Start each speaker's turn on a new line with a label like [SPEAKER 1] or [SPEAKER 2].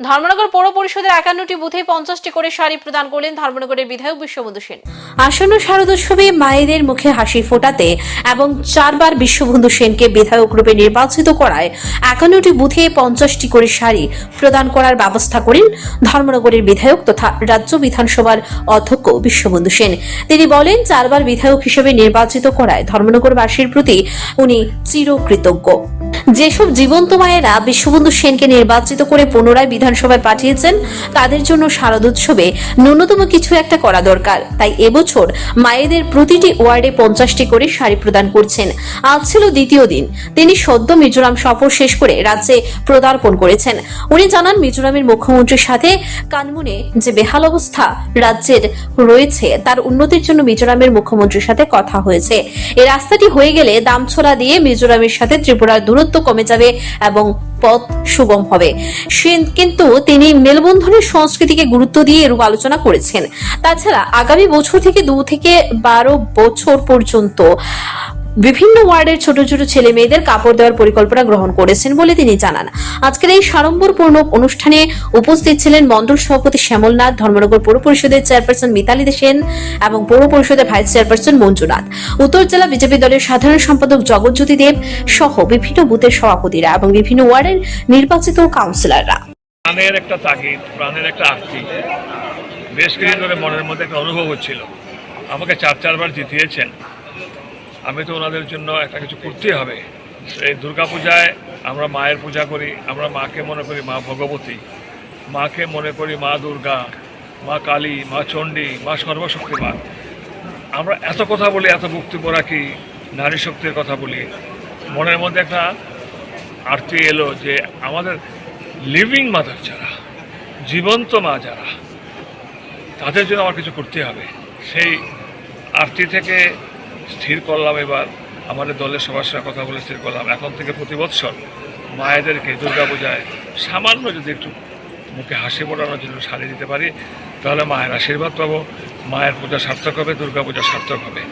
[SPEAKER 1] ধর্মনগর পৌর পরিষদের একান্নটি বুথে পঞ্চাশটি করে শাড়ি প্রদান করলেন ধর্মনগরের বিধায়ক বিশ্ববন্ধু সেন। আসন্ন শারদোৎসবে মায়েদের মুখে হাসি ফোটাতে এবং চারবার বিশ্ববন্ধু সেনকে বিধায়ক রূপে নির্বাচিত করায় একান্নটি বুথে পঞ্চাশটি করে শাড়ি প্রদান করার ব্যবস্থা করেন ধর্মনগরের বিধায়ক তথা রাজ্য বিধানসভার অধ্যক্ষ বিশ্ববন্ধু সেন। তিনি বলেন, চারবার বিধায়ক হিসেবে নির্বাচিত করায় ধর্মনগরবাসীর প্রতি উনি চিরকৃতজ্ঞ। যেসব জীবন্ত মায়েরা বিশ্ববন্ধু সেনকে নির্বাচিত করে পুনরায় বিধানসভায় পাঠিয়েছেন, তাদের জন্য শারদোৎসবে ন্যূনতম কিছু একটা করা দরকার। তাই এবছর মায়েদের প্রতিটি ওয়ার্ডে পঞ্চাশটি করে শাড়ি প্রদান করছেন। আজ ছিল দ্বিতীয় দিন। তিনি সদ্য মিজোরাম সফর শেষ করে রাজ্যে প্রদার্পণ করেছেন। উনি জানান, মিজোরামের মুখ্যমন্ত্রীর সাথে কানমুনে যে বেহাল অবস্থা রাজ্যের রয়েছে, তার উন্নতির জন্য মিজোরামের মুখ্যমন্ত্রীর সাথে কথা হয়েছে। এই রাস্তাটি হয়ে গেলে দামছড়া দিয়ে মিজোরামের সাথে ত্রিপুরার দূরত্ব কমে যাবে এবং পথ সুগম হবে। কিন্তু তিনি মেলবন্ধনের সংস্কৃতিকে গুরুত্ব দিয়ে এরূপ আলোচনা করেছেন। তাছাড়া আগামী বছর থেকে দু থেকে বারো বছর পর্যন্ত বিভিন্ন ওয়ার্ডের ছোট ছোট ছেলে মেয়েদের কাপড় দেওয়ার পরিকল্পনা গ্রহণ করেছেন বলে তিনি জানান। আজকের এই সাড়ম্বরপূর্ণ অনুষ্ঠানে উপস্থিত ছিলেন মন্ডল সভাপতি শ্যামলনাথ ধর্মনগর পৌর পরিষদের চেয়ারপারসন মিতালি সেন এবং পৌর পরিষদের ভাইস চেয়ারপারসন মঞ্জুনাথ উত্তর জেলা বিজেপি দলের সাধারণ সম্পাদক জগৎজ্যোতি দেব সহ বিভিন্ন বুথের সভাপতিরা এবং বিভিন্ন ওয়ার্ডের নির্বাচিত কাউন্সিলররা।
[SPEAKER 2] প্রাণের একটা তাগিদ, প্রাণের একটা আর্তি বেশ কিছুদিন ধরে মনের মধ্যে একটা অনুভব হচ্ছিল। আমাকে চার, চারবার জিতিয়েছেন। আমি তো ওনাদের জন্য একটা কিছু করতেই হবে। এই দুর্গাপূজায় আমরা মায়ের পূজা করি, আমরা মাকে মনে করি মা ভগবতী। মাকে মনে করি মা দুর্গা, মা কালী, মা চণ্ডী, মা সর্বশক্তিমান। আমরা এত কথা বলি, এত বক্তব্য রাখি, নারী শক্তির কথা বলি। মনের মধ্যে একটা আরতি এলো যে আমাদের লিভিং মাদার যারা, জীবন্ত মা যারা, তাদের জন্য আমার কিছু করতে হবে। সেই আরতি থেকে স্থির করলাম এবার। আমাদের দলের সবার কথা বলে স্থির করলাম। এখন থেকে প্রতি বছর মায়েদেরকে দুর্গাপূজায় সামান্য যদি একটু মুখে হাসি পড়ানোর জন্য সারিয়ে দিতে পারি, তাহলে মায়ের আশীর্বাদ পাবো। মায়ের পূজা সার্থক হবে দুর্গাপূজা সার্থক হবে।